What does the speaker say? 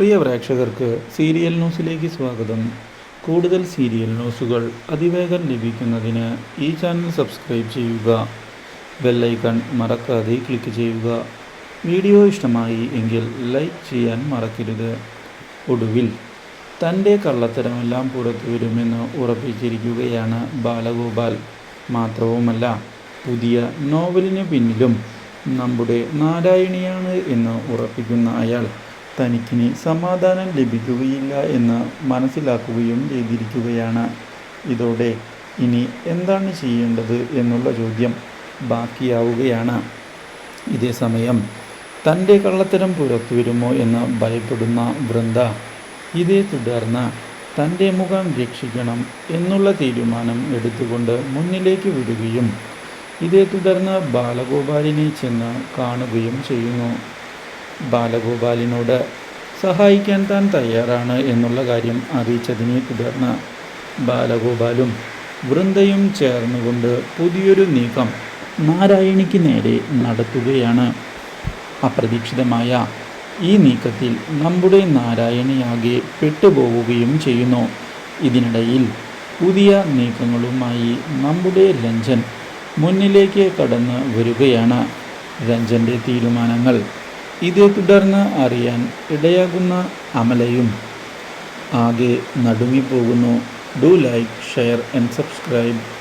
പ്രിയ പ്രേക്ഷകർക്ക് സീരിയൽ ന്യൂസിലേക്ക് സ്വാഗതം. കൂടുതൽ സീരിയൽ ന്യൂസുകൾ അതിവേഗം ലഭിക്കുന്നതിന് ഈ ചാനൽ സബ്സ്ക്രൈബ് ചെയ്യുക. ബെല്ലൈക്കൺ മറക്കാതെ ക്ലിക്ക് ചെയ്യുക. വീഡിയോ ഇഷ്ടമായി എങ്കിൽ ലൈക്ക് ചെയ്യാൻ മറക്കരുത്. ഒടുവിൽ തന്റെ കള്ളത്തരമെല്ലാം പുറത്തു വരുമെന്ന് ഉറപ്പിച്ചിരിക്കുകയാണ് ബാലഗോപാൽ. മാത്രവുമല്ല പുതിയ നോവലിന് പിന്നിലും നമ്മുടെ നാരായണിയാണ് എന്ന് ഉറപ്പിക്കുന്ന അയാൾ തനിക്കിനി സമാധാനം ലഭിക്കുകയില്ല എന്ന് മനസ്സിലാക്കുകയും ചെയ്തിരിക്കുകയാണ്. ഇതോടെ ഇനി എന്താണ് ചെയ്യേണ്ടത് എന്നുള്ള ചോദ്യം ബാക്കിയാവുകയാണ്. ഇതേസമയം തന്റെ കള്ളത്തരം പുറത്തു വരുമോ എന്ന് ഭയപ്പെടുന്ന വൃന്ദ ഇതേ തുടർന്ന് തന്റെ മുഖം രക്ഷിക്കണം എന്നുള്ള തീരുമാനം എടുത്തുകൊണ്ട് മുന്നിലേക്ക് വിടുകയും ഇതേ തുടർന്ന് ബാലഗോപാലിനെ ചെന്ന് കാണുകയും ചെയ്യുന്നു. ബാലഗോപാലിനോട് സഹായിക്കാൻ താൻ തയ്യാറാണ് എന്നുള്ള കാര്യം അറിയിച്ചതിനെ തുടർന്ന് ബാലഗോപാലും വൃന്ദയും ചേർന്നുകൊണ്ട് പുതിയൊരു നീക്കം നാരായണിക്ക് നേരെ നടത്തുകയാണ്. അപ്രതീക്ഷിതമായ ഈ നീക്കത്തിൽ നമ്മുടെ നാരായണിയാകെ പെട്ടുപോവുകയും ചെയ്യുന്നു. ഇതിനിടയിൽ പുതിയ നീക്കങ്ങളുമായി നമ്മുടെ രഞ്ജൻ മുന്നിലേക്ക് കടന്ന് വരികയാണ്. രഞ്ജന്റെ തീരുമാനങ്ങൾ ഇതേ തുടർന്ന് അറിയാൻ ഇടയാകുന്ന അമലയും. ആകെ നടുങ്ങിപ്പോകുന്നു. Do like share and subscribe